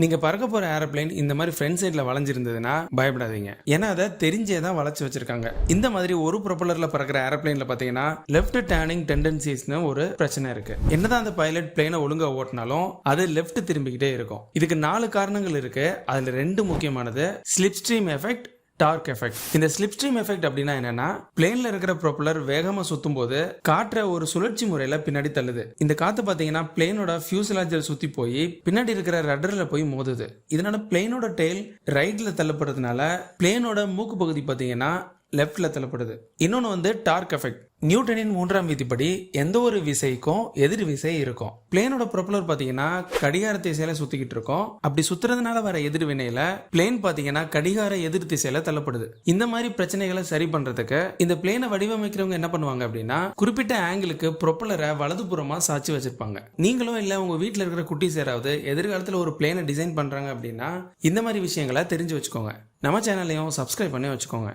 நீங்க பறக்க போற ஏரோப்ளைன் இந்த மாதிரி ஃப்ரண்ட் சைட்ல வளைஞ்சிருந்ததுன்னா பயப்படாதீங்க. ஏன்னா அதை தெரிஞ்சே தான் வளைச்சு வச்சிருக்காங்க. இந்த மாதிரி ஒரு ப்ரொப்பலர்ல பறக்கிற ஏரோப்ளேன்ல பாத்தீங்கன்னா லெஃப்ட் டேர்னிங் டெண்டன்சிஸ்னு ஒரு பிரச்சனை இருக்கு. என்னதான் அந்த பைலட் பிளேனை ஒழுங்கா ஓட்டினாலும் அது லெஃப்ட் திரும்பிக்கிட்டே இருக்கும். இதுக்கு நாலு காரணங்கள் இருக்கு. அதுல ரெண்டு முக்கியமானது slipstream effect torque effect. இந்த ஸ்லிப் ஸ்ட்ரீம் எஃபெக்ட் அப்படின்னா என்னன்னா பிளேன்ல இருக்கிற ப்ரொப்பலர் வேகமா சுத்தும் போது காற்றை ஒரு சுழற்சி முறையில பின்னாடி தள்ளுது. இந்த காத்து பாத்தீங்கன்னா பிளேனோட ஃபியூசலாஜர் சுத்தி போய் பின்னாடி இருக்கிற ரட்டர்ல போய் மோதுது. இதனால பிளேனோட டெயில் ரைட்ல தள்ளப்படுறதுனால பிளேனோட மூக்கு பகுதி பாத்தீங்கன்னா லெஃப்டில் தள்ளப்படுது. இன்னொன்று வந்து டார்க் எஃபெக்ட் நியூட்டனின் மூன்றாம் விதிப்படி எந்த ஒரு விசைக்கும் எதிர் விசை இருக்கும். பிளேனோட ப்ரொப்பலர் பார்த்தீங்கன்னா கடிகார திசையில சுத்திக்கிட்டு இருக்கும். அப்படி சுத்துறதுனால வர எதிர்வினையில பிளேன் பார்த்தீங்கன்னா கடிகார எதிர் திசையில தள்ளப்படுது. இந்த மாதிரி பிரச்சனைகளை சரி பண்றதுக்கு இந்த பிளேனை வடிவமைக்கிறவங்க என்ன பண்ணுவாங்க அப்படின்னா குறிப்பிட்ட ஆங்கிளுக்கு ப்ரொப்பலரை வலதுபுறமா சாட்சி வச்சிருப்பாங்க. நீங்களும் இல்ல உங்க வீட்டில் இருக்கிற குட்டி சேராவது எதிர்காலத்தில் ஒரு பிளேனை டிசைன் பண்றாங்க அப்படின்னா இந்த மாதிரி விஷயங்களை தெரிஞ்சு வச்சுக்கோங்க. நம்ம சேனலையும் சப்ஸ்கிரைப் பண்ணி வச்சுக்கோங்க.